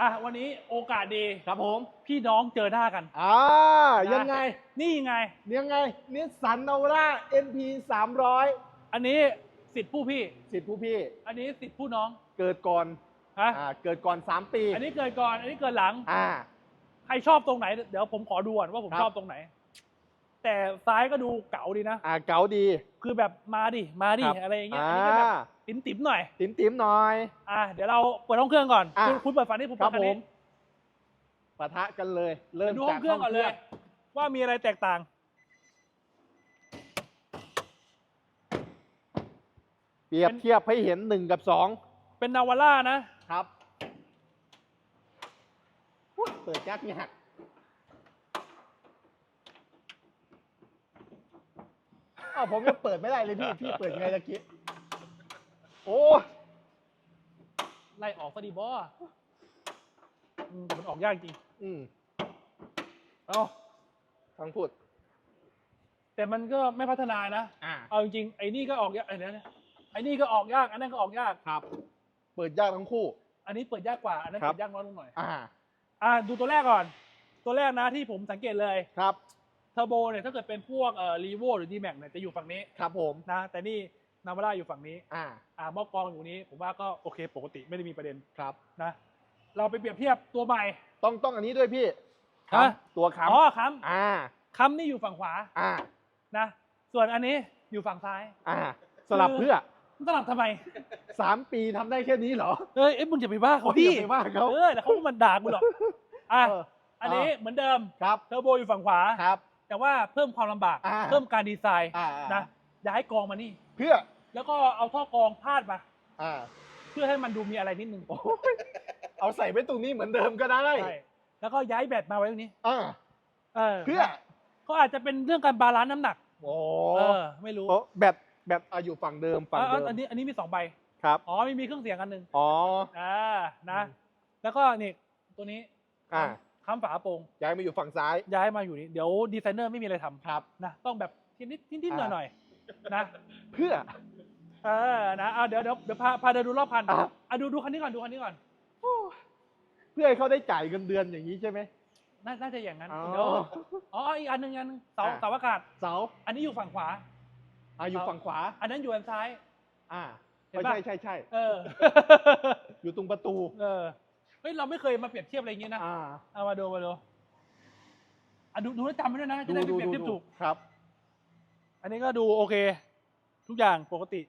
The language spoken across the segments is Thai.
อะวันนี้โอกาสดีครับผม พี่น้องเจอหน้ากัน อ่านะยังไง นี่ไง ยังไงนิสสันนาวาร่า NP 300 อันนี้สิทธิ์ผู้พี่ สิทธิผู้พี่ อันนี้สิทธิ์ผู้น้อง เกิดก่อนฮะอ่า เกิดก่อน 3 ปี อันนี้เกิดก่อน อันนี้เกิดหลัง อ่า ใครชอบตรงไหน เดี๋ยวผมขอดูก่อนว่าผมครับชอบตรงไหน แต่ซ้ายก็ดูเก๋าดีนะ อ่าเก๋าดี คือแบบมาดิ มาดิ ครับอะไรอย่างเงี้ยอ่าอันนี้ก็แบบติ๋มติ๋มๆหน่อย ติ๋มติ๋มๆหน่อย อะเดี๋ยวเราเปิดห้องเครื่องก่อน อะ คุณคุณเปิดฝานี้ผมครัเปิดคันบผนี้มปะทะกันเลย เริ่มดูห้องเครื่องก่อนเลย ว่ามีอะไรแตกต่าง เปรียบเทียบให้เห็น1กับ2เป็นนาวาร่านะ ครับอุ๊ยเปิดยากยาก อ้าวผมยังเปิดไม่ได้เลยพี่ พี่เปิดไงตะกี้ โอ้ไล่ออกซะดีบออืมแต่มันออกยากจริง อืมเอ้า ฟังพูด แต่มันก็ไม่พัฒนานะ อ่า เอาจริงๆไอ้นี่ก็ออกยากไอ้นี่ไอ้นี่ก็ออกยาก อันนั้นก็ออกยาก ครับ เปิดยากทั้งคู่ อันนี้เปิดยากกว่า อันนั้นครับ เปิดยากน้อยลงหน่อย อ่า อะดูตัวแรกก่อน ตัวแรกนะที่ผมสังเกตเลย ครับ เทอร์โบเนี่ยถ้าเกิดเป็นพวกเอ่อรีโวหรือดีแม็กเนี่ยจะอยู่ฝั่งนี้ครับผมนะแต่นี่นาวาร่าอยู่ฝั่งนี้อ่าอ่าหม้อกรองอยู่นี้ ผมว่าก็โอเคปกติไม่ได้มีประเด็นครับนะ เราไปเปรียบเทียบตัวใหม่ ต้องต้องอันนี้ด้วยพี่ฮะค้ำตัวค้ำอ๋อค้อ่าำค้ำนี่อยู่ฝั่งขวาอ่านะ ส่วนอันนี้อยู่ฝั่งซ้าย อ่าสลับเพื่อมันสลับทำไมสามปีทำได้แค่นี้เหรอเอ้ยเอ้ยมึงจะไปบ้าเขาโอ้ยพี่อย่าไปว่าเขา เออแต่เขาก็มาด่ากูหรอกอะเอออันนี้เหมือนเดิมครับเทอร์โบอยู่ฝั่งขวา ครับ แต่ว่าเพิ่มความลำบาก อ่า เพิ่มการดีไซน์อ่านะย้ายกองมานี่ เพื่อแล้วก็เอาท่อกรองพาดมา อ่าเพื่อให้มันดูมีอะไรนิดนึงโอ้ยเอาใส่ไว้ตรงนี้เหมือนเดิมก็ได้ใช่แล้วก็ย้ายแบตมาไว้ตรงนี้ อ่าเออเพื่อก็อาจจะเป็นเรื่องการบาลานซ์น้ำหนัก โอ้เออ ไม่รู้โอ้แบตแบตเอาอยู่ฝั่งเดิมฝั่งอ๋อเดิมอันนี้อันนี้มีสองใบ ครับอ๋อมีมีเครื่องเสียงอันหนึ่งอ๋ออ่านะอืมแล้วก็นี่ตัวนี้ อ่า ค้ำฝาโปร่งย้ายมาอยู่ฝั่งซ้าย ย้ายมาอยู่นี่เดี๋ยวดีไซเนอร์ไม่มีอะไรทำครับนะต้องแบบนิดนิดนิดนิดหน่อยอ่าหน่อยนะ เพื่อเออนะเอาเดี๋ยวเดี๋ยวเดี๋ยวพาพาเดินดูรอบคันอะอะดูดูคันนี้ก่อนดูคันนี้ก่อนเพื่อให้เขาได้จ่ายเงินเดือนอย่างนี้ใช่ไหมน่าน่าจะอย่างนั้นอ๋อเดี๋ยวอ๋ออีกอันหนึ่งอันหนึ่งเสาอะเสาอากาศเสาอันนี้อยู่ฝั่งขวาอ่าอยู่ฝั่งขวา อันนั้นอยู่อันซ้าย อ่าเห็นไม่ปะใช่ใช่ใช่เออ อยู่ตรงประตู เออ เฮ้ยเราไม่เคยมาเปรียบเทียบอะไรอย่างงี้นะอ่าเอามาดูมาดูอะดูดูแล้วจำไว้ด้วยนะจะได้ไปเปรียบเทียบถูก ครับ อันนี้ก็ดูโอเค ทุกอย่างปกติ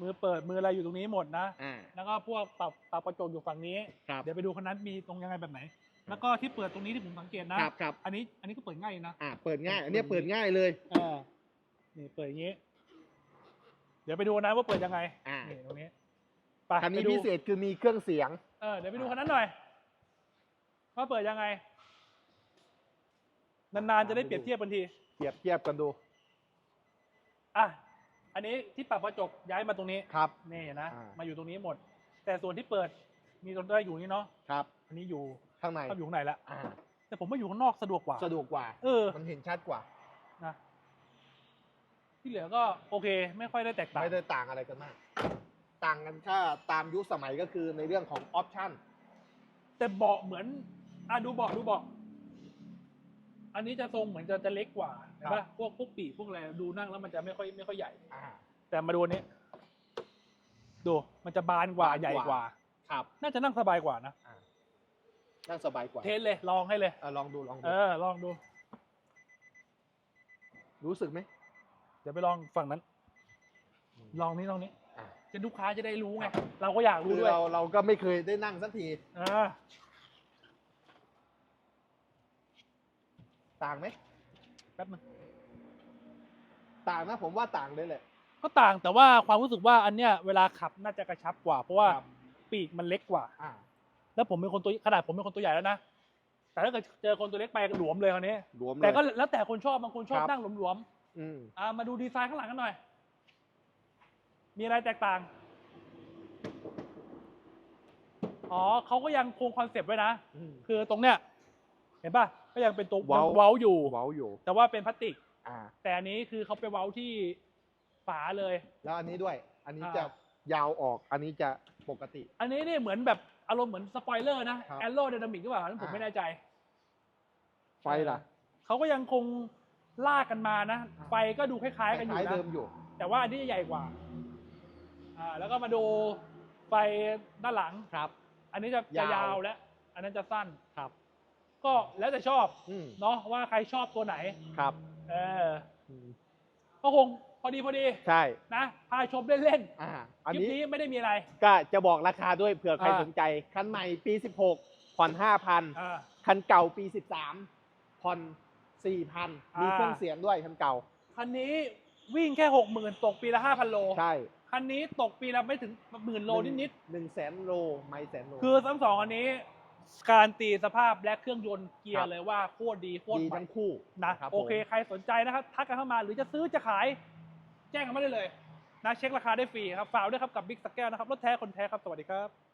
มือเปิดมืออะไรอยู่ตรงนี้หมดนะ อ่า แล้วก็พวกปรับปรับกระจกอยู่ฝั่งนี้ ครับ เดี๋ยวไปดูคันนั้นมีตรงยังไงแบบไหน แล้วก็ที่เปิดตรงนี้ที่ผมสังเกตนะ ครับครับอันนี้อันนี้ก็เปิดง่ายนะ อ่า เปิดง่าย อันเนี้ยเปิดง่ายเลยเออนี่เปิดอย่างนี้ เดี๋ยวไปดูนะว่าเปิดยังไง อ่า นี่ตรงนี้ ไปคันนี้ไปดูพิเศษคือมีเครื่องเสียง เออเดี๋ยวไปดูคันนั้นหน่อยว่าเปิดยังไง นานๆจะได้เปรียบเทียบกันทีเปรียบเทียบกันดูอะ อันนี้ที่ปรับกระจกย้ายมาตรงนี้ ครับ นี่นะ อ่ามาอยู่ตรงนี้หมด แต่ส่วนที่เปิดมีตรงได้อยู่นี่เนาะ ครับ อันนี้อยู่ข้างในเข้าอยู่ข้างในแล้วอ่าแต่ผมว่าอยู่ข้างนอกสะดวกกว่า สะดวกกว่า เออ มันเห็นชัดกว่า นะ ที่เหลือก็โอเค ไม่ค่อยได้แตกต่าง ไม่ได้ต่างอะไรกันมาก ต่างกันแค่ตามยุคสมัยก็คือในเรื่องของออปชั่นแต่เบาะเหมือนอะดูเบาะดูเบาะอันนี้จะทรงเหมือนจะจะเล็กกว่าเห็นครัปะบพวกพวกปีกพวกอะไรดูนั่งแล้วมันจะไม่ค่อยไม่ค่อยใหญ่ อ่า แต่มาดูอันนี้ดูมันจะบานกว่าบานกว่า ใหญ่กว่า ครับน่าจะนั่งสบายกว่านะอ่านั่งสบายกว่าเทสเลยลองให้เลย อะลองดูลองดูเออ ลองดูรู้สึกไหมเดี๋ยวไปลองฝั่งนั้น ลองนี้ลองนี้อ่า จะลูกค้าจะได้รู้ไง เราก็อยากรู้คือด้วยเราเราก็ไม่เคยได้นั่งสักทีอ่าต่างไหมแป๊บนึงต่างนะผมว่าต่างเลยแหละ ก็ต่างแต่ว่าความรู้สึกว่าอันเนี้ยเวลาขับน่าจะกระชับกว่า เพราะว่าครับ ปีกมันเล็กกว่า อ่า แล้วผมเป็นคนตัวขนาดผมเป็นคนตัวใหญ่แล้วนะ แต่ถ้าเกิดเจอคนตัวเล็กไปหลวมเลยคราวนี้ รวมเลย แต่ก็แล้วแต่คนชอบบางคนชอบครับ นั่งหลวมอืมๆอ่ามาดูดีไซน์ข้างหลังกันหน่อย มีอะไรแตกต่าง อ๋อเขาก็ยังคงคอนเซปต์ไว้นะอืมคือตรงเนี้ย เห็นป่ะ ก็ยังเป็นตัวเว้า เว้าอยู่ เว้าอยู่ แต่ว่าเป็นพลาสติก อ่า แต่อันนี้คือเขาไปเว้าที่ฝาเลย แล้วอันนี้ด้วย อันนี้อ่าจะยาวออก อันนี้จะปกติ อันนี้นี่เหมือนแบบอารมณ์เหมือนสปอยเลอร์นะครับแอโร d y นามิกหรือเปล่าอันนั้นผมอ่า ไม่แน่ใจ ไฟล่ะเขาก็ยังคงลากกันมานะ ไฟก็ดูคล้ายๆกันอยู่คล้ายนะ เดิมอยู่ แต่ว่าอันนี้จะใหญ่กว่า อ่าแล้วก็มาดูไฟด้านหลัง ครับ อันนี้จะจะยาว ยาวและ อันนั้นจะสั้น ครับ ก็แล้วแต่ชอบอืมเนาะว่าใครชอบตัวไหน ครับเอออืมก็คงพอดีพอดีใช่ นะ พาชมเล่นอ่าๆอันคลิปนี้นี้ไม่ได้มีอะไร ก็จะบอกราคาด้วยเผื่อใครอ่า สนใจ คันใหม่ปี 16 ผ่อน 5,000 อ่า คันเก่าปี 13 ผ่อน 4,000 มีอ่า เครื่องเสียงด้วยคันเก่า คันนี้วิ่งแค่หกหมื่นตกปีละห้าพันโล ใช่ คันนี้ตกปีละไม่ถึงหมื่นโลนิดหนึ่งแสนโลไม่แสนโล ๆคือทั้งสองอันนี้การตีสภาพและเครื่องยนต์เกียครัร์บ เลยว่าโคตรดีโคตรดีใหม่ทั้งคู่นะครับโอเคผมใครสนใจนะครับ ทักกันเข้ามาหรือจะซื้อจะขาย แจ้งกันมาได้เลยนะเช็คราคาได้ฟรีครับฝากด้วยครับกับบิ๊กสแกลนะครับรถแท้คนแท้ครับสวัสดีครับ